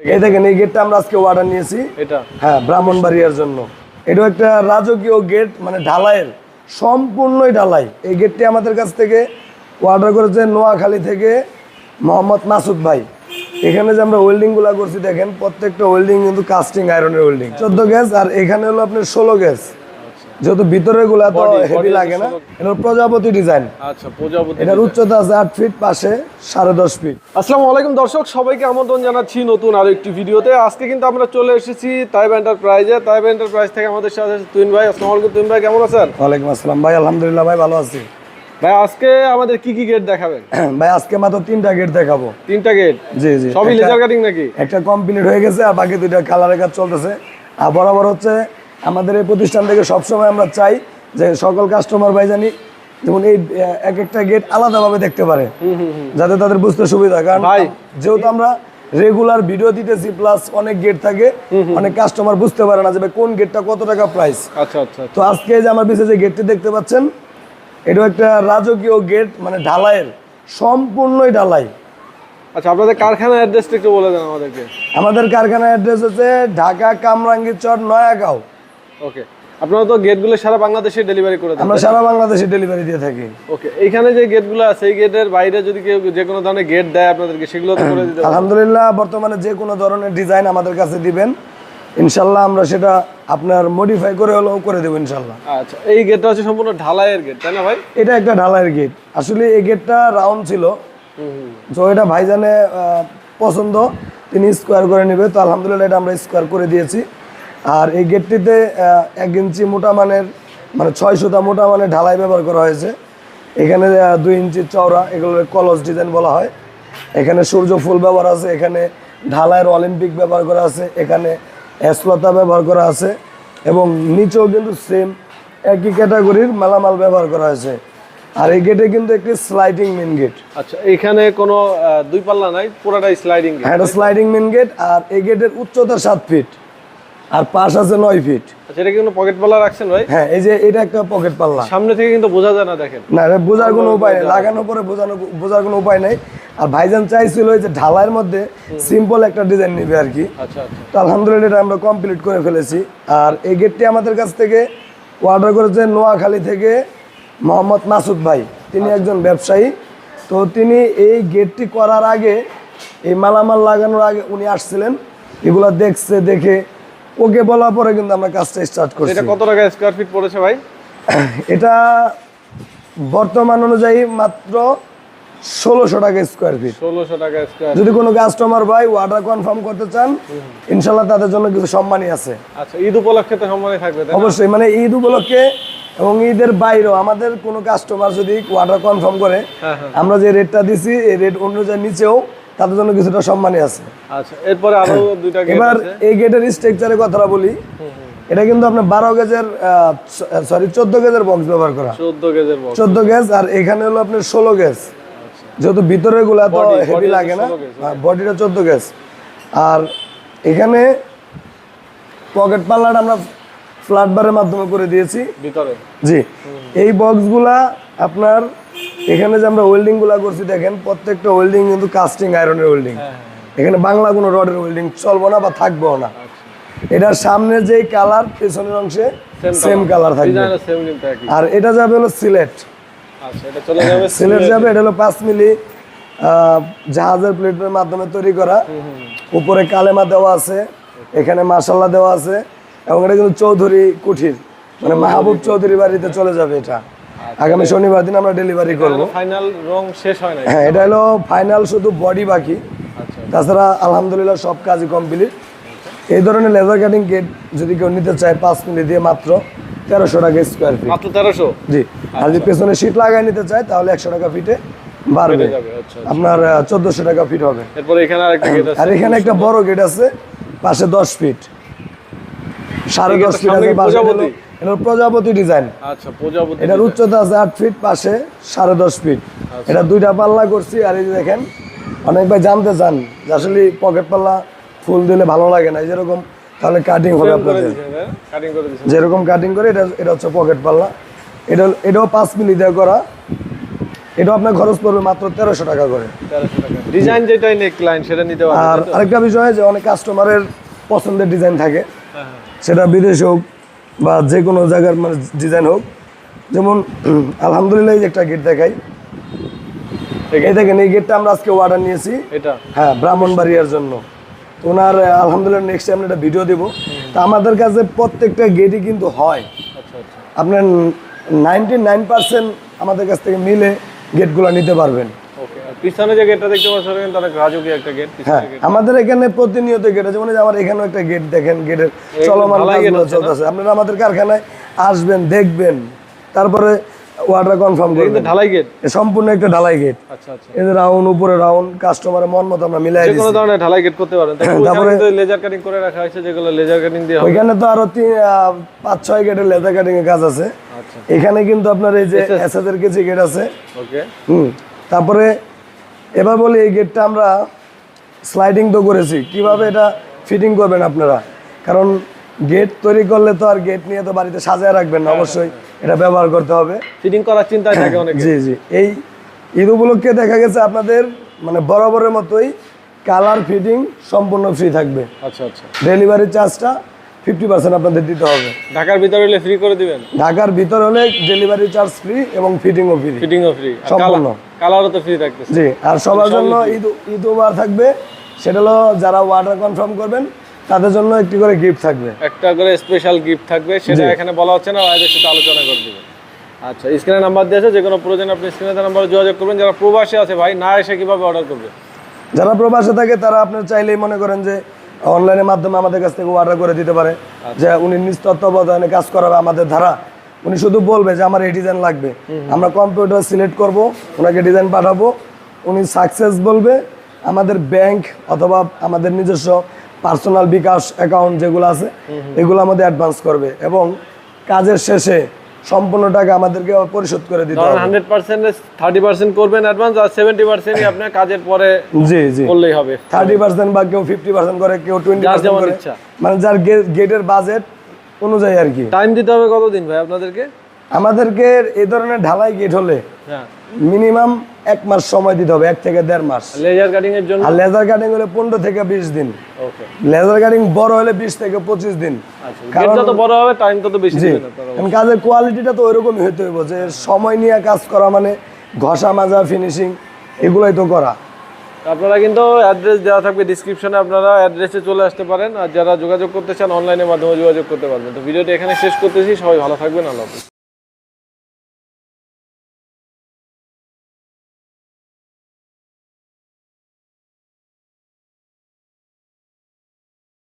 এই দেখেন এই গেটটা আমরা আজকে অর্ডার নিয়েছি। এটা? হ্যাঁ ব্রাহ্মণবাড়িয়ার জন্য। এটা একটা রাজকীয় গেট মানে ঢালাইয়ের সম্পূর্ণই ঢালাই। এই গেটটি আমাদের কাছ থেকে অর্ডার করেছে নোয়াখালী থেকে মোহাম্মদ মাসুদ ভাই। এখানে যে আমরা ওয়েল্ডিংগুলো করছি দেখেন প্রত্যেকটা ওয়েল্ডিং কিন্তু কাস্টিং আয়রনের ওয়েল্ডিং চোদ্দ গ্যাস আর এখানে হলো আপনার ষোলো গ্যাস যেহেতু ভিতরেরগুলা তো হেভি লাগে না এটা প্রজাপতি ডিজাইন আচ্ছা প্রজাপতি এটার উচ্চতা আছে আট ফিট পাশে সাড়ে দশ ফিট আসসালামু আলাইকুম দর্শক সবাইকে আমন্ত্রণ জানাচ্ছি নতুন আরও একটি ভিডিওতে। আজকে কিন্তু আমরা চলে এসেছি তাইব এন্টারপ্রাইজে তাইব এন্টারপ্রাইজ থেকে আমাদের সাথে আছে তুইন ভাই। আসসালামু আলাইকুম তুইন ভাই কেমন আছেন? ওয়ালাইকুম আসসালাম ভাই আলহামদুলিল্লাহ ভাই ভালো আছি। ভাই আজকে আমাদের কি কি গেট দেখাবেন? ভাই আজকে মাত্র তিনটা গেট দেখাবো। তিনটা গেট জি জি। সবই লেজার কাটিং নাকি? একটা কমপ্লিট হয়ে গেছে আর বাকি দুইটা কালারের কাজ চলতেছে। আর বরাবর হচ্ছে আমাদের এই প্রতিষ্ঠান থেকে সবসময় আমরা চাই যে সকল কাস্টমার ভাই জানি যেমন এই এক একটা গেট আলাদাভাবে দেখতে পারে। যাতে তাদের বুঝতে সুবিধা। হয়। কারণ যেহেতু আমরা রেগুলার ভিডিও দিতেছি প্লাস অনেক গেট থাকে অনেক কাস্টমার বুঝতে পারে না যে কোন গেটটা কত টাকা প্রাইস আচ্ছা আচ্ছা তো আজকে যে আমার পিছিয়ে যে গেটটি দেখতে পাচ্ছেন এটা একটা রাজকীয় গেট মানে ঢালাইয়ের সম্পূর্ণই ঢালাই। আচ্ছা আপনাদের কারখানা অ্যাড্রেসটা একটু বলে দেন আমাদেরকে। আমাদের কারখানার অ্যাড্রেস হচ্ছে ঢাকা কামরাঙ্গীর চর নয়াগাঁও। ওকে আপনারা তো গেটগুলো সারা বাংলাদেশে ডেলিভারি করে দেন আমরা সারা বাংলাদেশে ডেলিভারি দিয়ে থাকি। ওকে এইখানে যে গেটগুলো আছে এই গেটের বাইরে যদি কেউ যে কোনো ধরনের গেট দেয় আপনাদেরকে সেগুলো তো করে দিতে আলহামদুলিল্লাহ বর্তমানে যে কোনো ধরনের ডিজাইন আমাদের কাছে দিবেন। ইনশাল্লাহ আমরা সেটা আপনার মডিফাই করে হলেও করে দেবো ইনশাল্লাহ। আচ্ছা এই গেটটা হচ্ছে সম্পূর্ণ ঢালাইয়ের গেট তাই না ভাই? এটা একটা ঢালাইয়ের গেট আসলে এই গেটটা রাউন্ড ছিল। তো এটা ভাইজানে পছন্দ। তিনি স্কোয়ার করে নেবে। তো আলহামদুলিল্লাহ এটা আমরা স্কোয়ার করে দিয়েছি। আর এই গেটটিতে এক ইঞ্চি মোটা মানের মানে ছয় সুতা মোটা মানের ঢালাই ব্যবহার করা হয়েছে। এখানে দুই ইঞ্চি চওড়া এগুলো কলস ডিজাইন বলা হয়। এখানে সূর্য ফুল ব্যবহার আছে এখানে ঢালাইয়ের অলিম্পিক ব্যবহার করা আছে এখানে এসলতা ব্যবহার করা আছে এবং নিচেও কিন্তু সেম একই ক্যাটাগরির মালামাল ব্যবহার করা হয়েছে। আর এই গেটে কিন্তু একটি স্লাইডিং মেন গেট আচ্ছা এখানে কোনো দুই পাল্লা নাই পুরোটাই স্লাইডিং হ্যাঁ স্লাইডিং মেন গেট আর এই গেটের উচ্চতা সাত ফিট আর পাশ আছে নয় ফিট আচ্ছা এটা কি কোনো পকেট পাল্লা রাখছেন ভাই? হ্যাঁ এই যে এটা একটা পকেট পাল্লা সামনে থেকে কিন্তু বোঝা যায় না দেখেন। না বোঝার কোনো উপায় নেই। লাগানোর পরে বোঝানো বোঝার কোনো উপায় নেই। আর ভাইজান চাইছিল যে ঢালাইয়ের মধ্যে সিম্পল একটা ডিজাইন নিবে আর কি। আচ্ছা আচ্ছা। তো আলহামদুলিল্লাহ এটা আমরা কমপ্লিট করে ফেলেছি। আর এই গেটটি আমাদের কাছ থেকে অর্ডার করেছে নোয়াখালী থেকে মোহাম্মদ মাসুদ ভাই। তিনি একজন ব্যবসায়ী। তো তিনি এই গেটটি করার আগে এই মালামাল লাগানোর আগে উনি আসছিলেন। এগুলো দেখছে দেখে ওকে বলার পরে কিন্তু আমরা কাজটা স্টার্ট করছি। এটা কত টাকা স্কোয়ার ফিট পড়েছে ভাই? এটা বর্তমান অনুযায়ী মাত্র ষোলোশো টাকা স্কোয়ার ফিট ষোলোশো টাকা স্কোয়ার যদি কোনো কাস্টমার ভাই অর্ডার কনফার্ম করতে চান ইনশাল্লাহ তাদের জন্য কিছু সম্মানই আছে। আচ্ছা ঈদ উপলক্ষে তো সম্মানে থাকবে? অবশ্যই মানে ঈদ উপলক্ষে এবং ঈদের বাইরেও আমাদের কোনো কাস্টমার যদি অর্ডার কনফার্ম করে হ্যাঁ হ্যাঁ। আমরা যে রেটটা দিছি এই রেট অনুযায়ী নিচেও তাদের জন্য কিছুটা সম্মানই আছে। আচ্ছা এরপরে আরও দুইটা এবার এই গেটের স্ট্রাকচারের কথাটা বলি। এটা কিন্তু আপনার বারো গেজের সরি চোদ্দ গেজের বক্স ব্যবহার করা। চোদ্দ গেজের চোদ্দ গ্যাস আর এখানে হলো আপনার ষোলো গ্যাস যেহেতু ভিতরেরগুলা তো হেভি লাগে না বডিটা চোদ্দ গ্যাস আর এখানে পকেট পাল্লাটা আমরা ফ্ল্যাট বারের মাধ্যমে করে দিয়েছি। ভিতরে। জি। এই বক্সগুলা আপনার এখানে যে আমরা ওয়েল্ডিংগুলা করছি দেখেন প্রত্যেকটা ওয়েল্ডিং কিন্তু কাস্টিং আয়রনের ওয়েল্ডিং এখানে বাংলা কোনো রডের ওয়েল্ডিং চলবো না বা থাকবেও না। এটার সামনে যেই কালার পেছনের অংশে সেম কালার থাকবে। আর এটা যাবে হলো সিলেট। আচ্ছা সিলেট যাবে এটা হলো পাঁচ মিলি জাহাজের প্লেটের মাধ্যমে তৈরি করা। উপরে কালেমা দেওয়া আছে এখানে মাসাল্লাহ দেওয়া আছে এবং এটা কিন্তু চৌধুরী কুঠির মানে মাহবুব চৌধুরী বাড়িতে চলে যাবে এটা। আগামী শনিবার দিন আমরা ডেলিভারি করব। ফাইনাল রং শেষ হয় নাই। হ্যাঁ এটা হলো ফাইনাল শুধু বডি বাকি। আচ্ছা। তাছাড়া আলহামদুলিল্লাহ সব কাজই কমপ্লিট এই ধরনের লেজার কাটিং গেট যদি কেউ নিতে চায় পাঁচ মিলি দিয়ে মাত্র তেরোশো টাকা স্কোয়ার ফিট মাত্র তেরোশো? জি আর যদি পেছনে শীট লাগাই নিতে চায় তাহলে একশো টাকা ফিটে বাড়বে। আচ্ছা আপনার চোদ্দশো টাকা ফিট হবে। এরপরে এখানে আরেকটা গেট আছে। আর এখানে একটা বড় গেট আছে পাশে দশ ফিট সাড়ে দশ ফিট আছে এটা প্রজাপতি ডিজাইন আচ্ছা প্রজাপতি এটার উচ্চতা আছে আট ফিট পাশে সাড়ে দশ ফিট আচ্ছা। এটা দুইটা পাল্লা করছি আর এই দেখেন অনেক ভাই জানতে চান যে আসলে পকেট পাল্লা ফুল দিলে ভালো লাগে না যেরকম তাহলে কাটিং হবে আপনাদের। দিয়েছেন যেরকম কাটিং করে এটা এটা হচ্ছে পকেট পাল্লা। এটা এটাও পাঁচ মিলি দিয়ে করা। এটা আপনার খরচ পড়বে মাত্র তেরোশো টাকা করে। ডিজাইন যেটাই নেক লাইন সেটা নিতে আর? আরেকটা বিষয় যে অনেক কাস্টমারের পছন্দের ডিজাইন থাকে। হ্যাঁ, হ্যাঁ। সেটা বিদেশ হোক বা যে কোনো জায়গার মানে ডিজাইন হোক যেমন আলহামদুলিল্লাহ এই যে একটা গেট দেখাই। এই দেখেন এই গেটটা আমরা আজকে অর্ডার নিয়েছি। এটা? হ্যাঁ ব্রাহ্মণবাড়িয়ার জন্য। তো ওনার আলহামদুলিল্লাহ নেক্সট টাইম একটা ভিডিও দেবো। তা আমাদের কাছে প্রত্যেকটা গেটই কিন্তু হয়। আচ্ছা আচ্ছা। আপনার নাইনটি নাইন পার্সেন্ট আমাদের কাছ থেকে মিলে গেটগুলো নিতে পারবেন। পিছনে যে গেটটা দেখতে পাচ্ছেন অনেক রাজকীয় একটা গেট হ্যাঁ আমাদের এখানে প্রতিনিয়ত গেট আছে যেমন যে আমার এখানেও একটা গেট দেখেন গেটের চলমান ঢালাই কাজগুলো চলতেছে। আপনারা আমাদের কারখানায় আসবেন দেখবেন তারপরে অর্ডার কনফার্ম করবেন। ঢালাই গেট সম্পূর্ণ একটা ঢালাই গেট আচ্ছা আচ্ছা। রাউন্ড উপরে রাউন্ড কাস্টমারের মন মতো আমরা মিলাই যে কোনো ধরনের ঢালাই গেট করতে পারেন। তারপরে- লেজার কাটিং করে রাখা হয়েছে যেগুলো লেজার কাটিং দিয়ে ওইখানে তো আরও পাঁচ ছয় গেটের লেদার কাটিং এর কাজ আছে। আচ্ছা। এখানে কিন্তু আপনার এই যে গেট আছে। ওকে হুম তারপরে এবার বলি এই গেটটা আমরা স্লাইডিং তো করেছি। কীভাবে এটা ফিটিং করবেন আপনারা? কারণ গেট তৈরি করলে তো আর গেট নিয়ে তো বাড়িতে সাজায় রাখবেন না অবশ্যই এটা ব্যবহার করতে হবে। ফিটিং করার চিন্তায় থাকে অনেক। জি জি। এই ঈদ উপলক্ষে দেখা গেছে আপনাদের মানে বরাবরের মতোই কালার ফিটিং সম্পূর্ণ ফ্রি থাকবে। আচ্ছা আচ্ছা। ডেলিভারি চার্জটা ফিফটি পার্সেন্ট আপনাদের দিতে হবে। ঢাকার ভিতরে হলে ফ্রি করে দিবেন? ঢাকার ভিতর হলে ডেলিভারি চার্জ ফ্রি এবং ফিটিংও ফ্রি ফিটিংও ফ্রি সম্পূর্ণ। কালারও তো ফ্রি থাকতেছে। জি আর সবার জন্য ঈদ ঈদ থাকবে। সেটা হলো যারা অর্ডার কনফার্ম করবেন তাদের জন্য একটি করে গিফট থাকবে। একটা করে স্পেশাল গিফট থাকবে সেটা এখানে বলা হচ্ছে না ভাইদের সাথে আলোচনা করে দিবেন। আচ্ছা স্ক্রিনে নাম্বার দিয়েছে যে কোনো প্রয়োজনে আপনি স্ক্রিনে নাম্বারে যোগাযোগ করবেন। যারা প্রবাসী আছে ভাই না এসে কীভাবে অর্ডার করবে? যারা প্রবাসে থাকে তারা আপনার চাইলেই মনে করেন যে অনলাইনের মাধ্যমে আমাদের কাছ থেকে অর্ডার করে দিতে পারে যে উনি নিজ তত্ত্বাবধানে কাজ করাবে আমাদের ধারা। উনি শুধু বলবে যে আমার এই ডিজাইন লাগবে। আমরা কম্পিউটার সিলেক্ট করব ওনাকে ডিজাইন পাঠাবো। উনি সাকসেস বলবে আমাদের ব্যাংক অথবা আমাদের নিজস্ব পার্সোনাল বিকাশ অ্যাকাউন্ট যেগুলো আছে এগুলো আমাদের অ্যাডভান্স করবে। এবং কাজের শেষে সম্পূর্ণ টাকা আমাদেরকে পরিশোধ করে দিতে হবে। হান্ড্রেড পার্সেন্ট থার্টি পার্সেন্ট করবেন অ্যাডভান্স আর সেভেন্টি পার্সেন্টই আপনার কাজের পরে জি জি। করলেই হবে। থার্টি পার্সেন্ট বা কেউ ফিফটি পার্সেন্ট করে কেউ টোয়েন্টি যার পার্সেন্ট যেমন করে। ইচ্ছা। মানে যার গেটের বাজেট অনুযায়ী আর কি। টাইম দিতে হবে কতদিন ভাই আপনাদেরকে? আমাদেরকে এই ধরনের ঢালাই গেট হলে হ্যাঁ। মিনিমাম এক মাস সময় দিতে হবে এক থেকে দেড় মাস। লেজার কাটিং এর জন্য? আর লেজার কাটিং হলে পনেরো থেকে বিশ দিন। লেজার কাটিং বড় হলে বিশ থেকে পঁচিশ দিন। আচ্ছা গেট যত বড় হবে টাইম তত বেশি কাজের কোয়ালিটিটা তো ওইরকমই হইতে হইব যে সময় নিয়ে কাজ করা মানে ঘষা মাজা ফিনিশিং এগুলোই তো করা। আপনারা কিন্তু অ্যাড্রেস দেওয়া থাকবে ডিসক্রিপশনে আপনারা অ্যাড্রেসে চলে আসতে পারেন। আর যারা যোগাযোগ করতে চান অনলাইনের মাধ্যমে যোগাযোগ করতে পারবেন। তো ভিডিওটি এখানে শেষ করতেছি সবাই ভালো থাকবেন আল্লাহ।